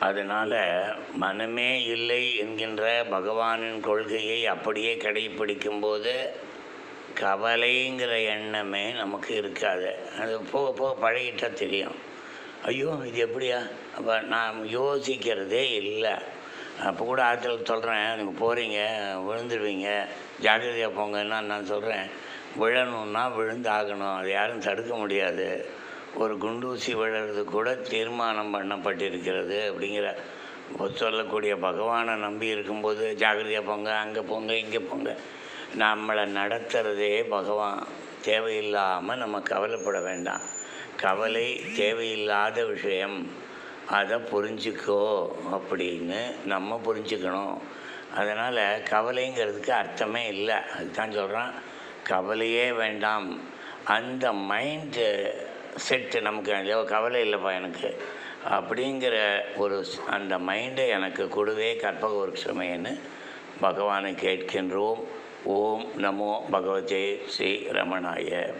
அதனால் மனமே இல்லை என்கின்ற பகவானின் கொள்கையை அப்படியே கடைப்பிடிக்கும்போது கவலைங்கிற எண்ணமே நமக்கு இருக்காது. அது போக போக பழகிட்டால் தெரியும். ஐயோ இது எப்படியா? அப்போ நான் யோசிக்கிறதே இல்லை. அப்போ கூட ஆற்றுல சொல்கிறேன் நீங்கள் போகிறீங்க விழுந்துடுவீங்க ஜாக்கிரதையாக போங்கன்னா நான் சொல்கிறேன் விழணுன்னா விழுந்து ஆகணும் அது யாரும் தடுக்க முடியாது. ஒரு குண்டூசி விழுறது கூட தீர்மானம் பண்ணப்பட்டிருக்கிறது அப்படிங்கிற சொல்லக்கூடிய பகவானை நம்பி இருக்கும்போது ஜாக்கிரதையாக போங்க அங்கே போங்க இங்கே போங்க. நம்மளை நடத்துகிறதே பகவான். தேவையில்லாமல் நம்ம கவலைப்பட வேண்டாம். கவலை தேவையில்லாத விஷயம். அதை புரிஞ்சுக்கோ அப்படின்னு நம்ம புரிஞ்சுக்கணும். அதனால் கவலைங்கிறதுக்கு அர்த்தமே இல்லை. அதுதான் சொல்கிறான் கவலையே வேண்டாம். அந்த மைண்டு செட்டு நமக்கு ஐயோ கவலை இல்லைப்பா எனக்கு. அப்படிங்கிற ஒரு அந்த மைண்டை எனக்கு கொடுவே கற்பக விருட்சமேன்னு பகவானை கேட்கின்றோம். ஓம் நமோ பகவதே ஸ்ரீ ரமணாய.